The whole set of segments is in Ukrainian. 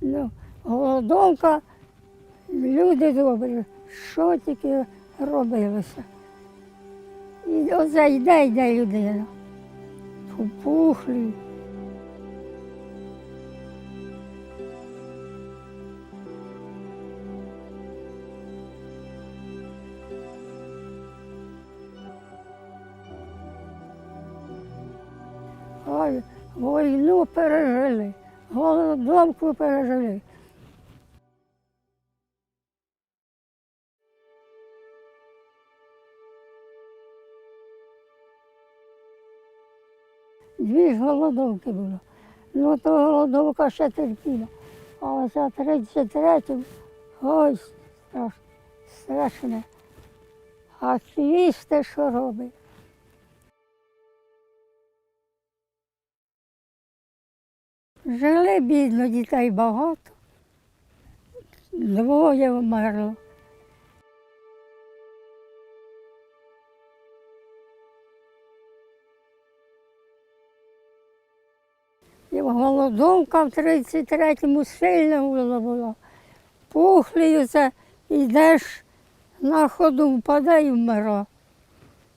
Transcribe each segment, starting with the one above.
Ну, голодовка, люди добрі, що тільки робилося. І оце йде, йде людина. Попухлі. Ой, війну пережили, голодовку пережили. Дві ж голодовки було. Ну, то голодовка ще терпіла. А ось 33 ой, страшне. А їсти що робить? Жили бідно, дітей багато. Двоє вмерло. Голодовка в 33-му сильна була була. Пухлі йдеш на ходу, впаде і вмира.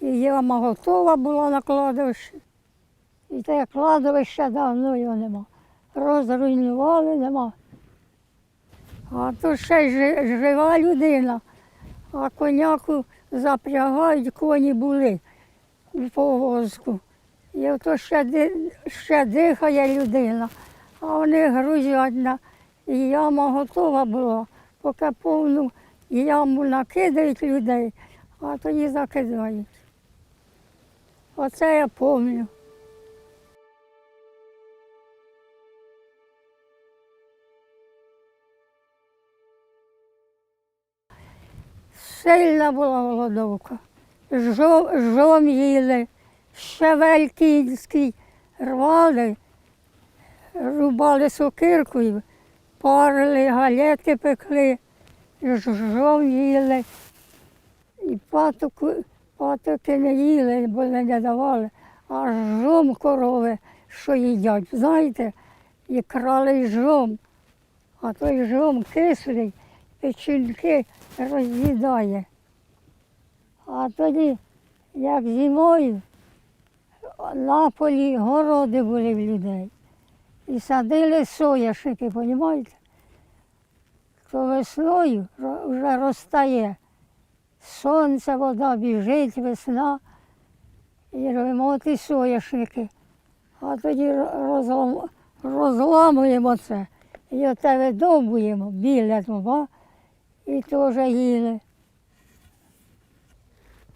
І яма готова була на кладовищі. І те кладовище давно його нема. Розруйнували нема. А то ще й жива людина, а коняку запрягають, коні були у повозку. І ото ще, ще дихає людина, а вони грузять на і яма готова була, поки повну яму накидають людей, а тоді закидають. Оце я пам'ятаю. Сильна була голодовка. Жом, їли, щавель кінський рвали, рубали сокиркою, парили, галети пекли, жом їли. І патоку, патоки не їли, бо не давали, а жом корови, що їдять. Знаєте, і крали жом, а той жом кислий, печінки роз'їдає. А тоді, як зимою, на полі городи були в людей. І садили соняшники, розумієте? То весною вже розтає. Сонце, вода біжить, весна. І робимо ті соняшники. А тоді розлам- розламуємо це. І оте видовбуємо біля того, і теж їли.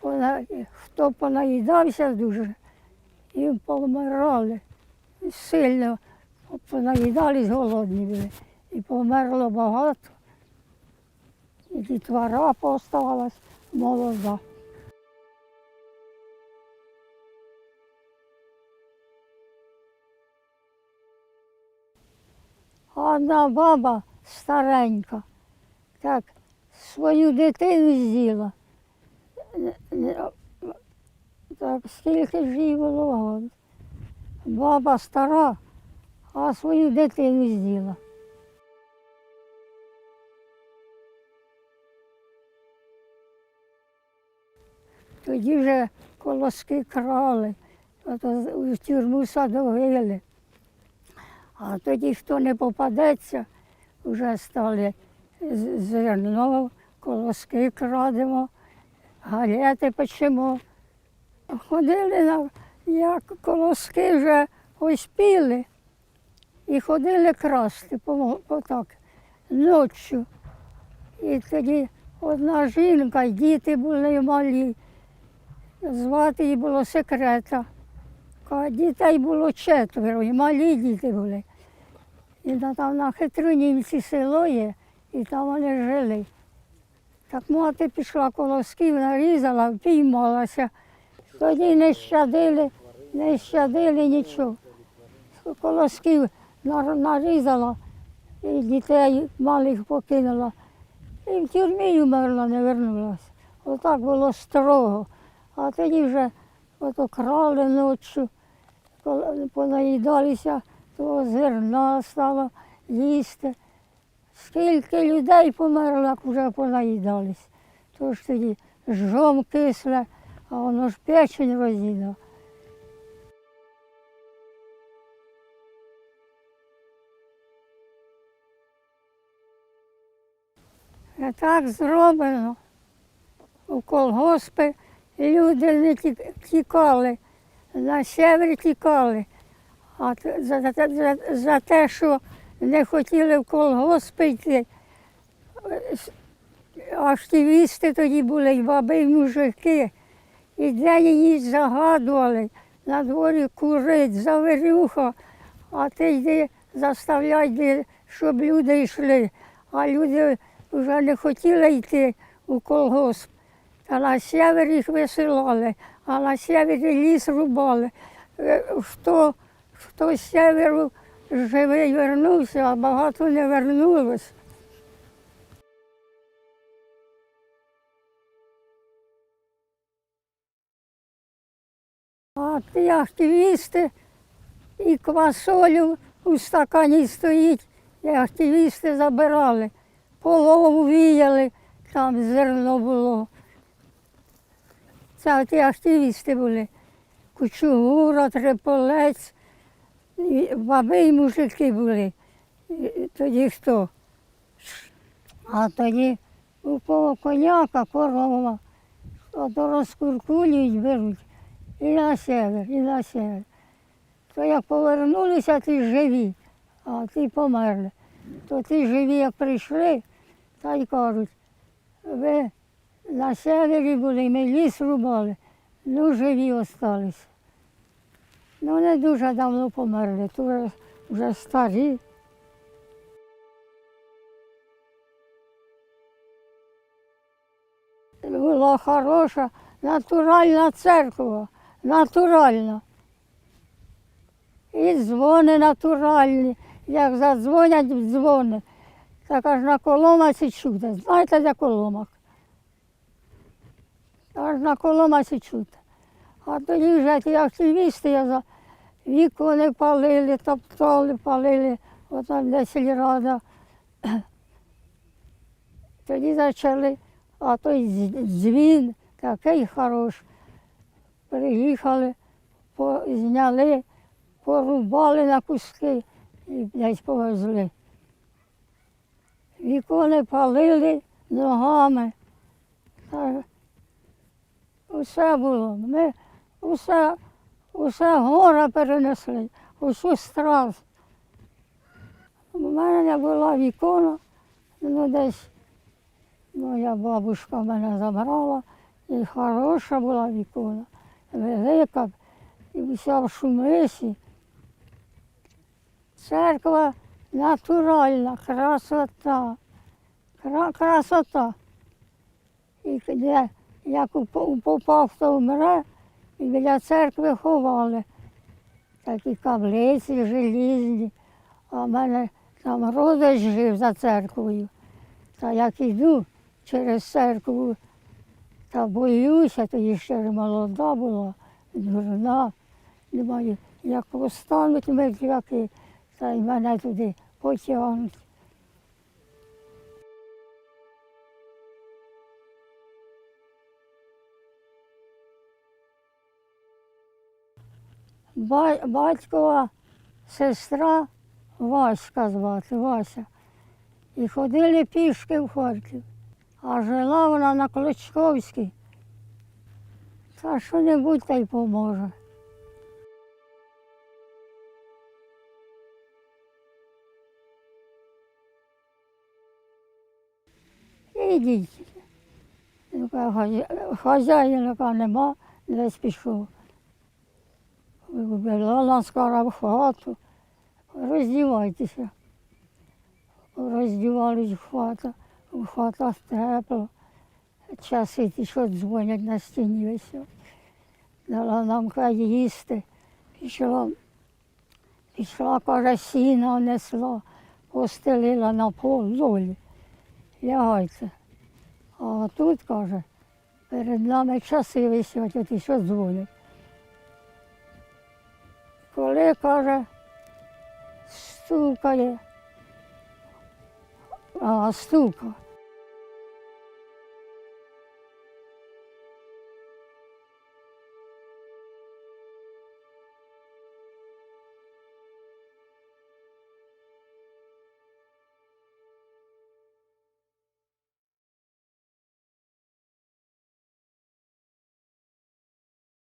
Пона- Хто понаїдався дуже, і помирали. Сильно понаїдались, голодні були. І померло багато. І дітвора поставалась молода. Одна баба старенька, так, свою дитину з'їла. Е, е, Так, скільки ж їй було. Баба стара, а свою дитину з'їла. Тоді вже колоски крали, з- тюрму садовили. А тоді, хто не попадеться, вже стали зерно, колоски крадемо, галети печемо. Ходили на як колоски вже оспіли і ходили красти по, так ночі. І тоді одна жінка, діти були малі. Звати її було секрета. Дітей було четверо, і малі діти були. І там на Хитрунівці село є, і там вони жили. Так мати пішла колосків, нарізала, впіймалася. Тоді не щадили, не щадили нічого. Колосків нарізала, і дітей малих покинула. І в тюрмі умерла, не вернулася. Отак було строго. А тоді вже ото крали ночі, понаїдалися, того зерна стало, їсти. Скільки людей померло, як вже понаїдались. Тож тоді жом кисле, а воно ж печень роз'їдає. І так зроблено. У колгоспи люди не ті- тікали, на север тікали. А за, за, за, за те, що не хотіли в колгоспи йти, активісти тоді були, і баби, і мужики. І і ніч загадували, на дворі курить, завирюха, а ти йди, заставляй, щоб люди йшли. А люди вже не хотіли йти у колгосп. Та на север їх висилали, а на севері ліс рубали. Е, Хто, хто з северу живий вернувся, а багато не вернулось. А ті активісти і квасолю у стакані стоїть, і активісти забирали. Полову віяли, там зерно було. Це ті активісти були. Кучугура, Триполець, баби і мужики були. Тоді хто? А тоді у кого коняка, корова, а то розкуркулюють, беруть. І на север, і на север. То як повернулися, ті живі, а ті померли. То ті живі, як прийшли, та й кажуть, ви на севері були, ми ліс рубали, ну живі осталися. Ну не дуже давно померли, то вже, вже старі. Була хороша натуральна церква, натуральна. І дзвони натуральні. Як задзвонять дзвони, так аж на коломаці чути. Знаєте, де коломак? Аж на коломаці чути. А тоді вже ті активісти я вікони палили, топтали, палили, отам де сільрада. Тоді почали, а той дзвін такий хороший. Приїхали, зняли, порубали на куски і десь повезли. Вікони палили ногами. Усе було. Ми усе, усе горе перенесли, усю страх. У мене була вікона, ну десь моя бабушка мене забрала, і хороша була вікона, велика, і вся в шумисі. Церква натуральна, красота, Кра- красота. І де, як попав, хто вмре, і біля церкви ховали. Такі каблиці желізні. А в мене там родич жив за церквою. Та як іду через церкву, та боюся, тоді ще молода була, дурна. Думаю, як постануть мертвяки, та й мене туди потягнуть. Батькова сестра Васька звати, Вася. І ходили пішки в Харків. А жила вона на Клочковській. Та що-небудь та й поможе. Ідіть. Ну, каже, «Хазя- Хазяїна нема, десь пішов. Вибила нас скоро в хату. Роздівайтеся. Роздівались в хату, в хатах тепло. Часи ті, що дзвонять на стіні висять. Дала нам каже, їсти. Пішла, пішла, каже, сіна несла, постелила на пол золі. Лягайте. А тут, каже, перед нами часи висять, а ті, що дзвонять коли каже, стукає, а стука.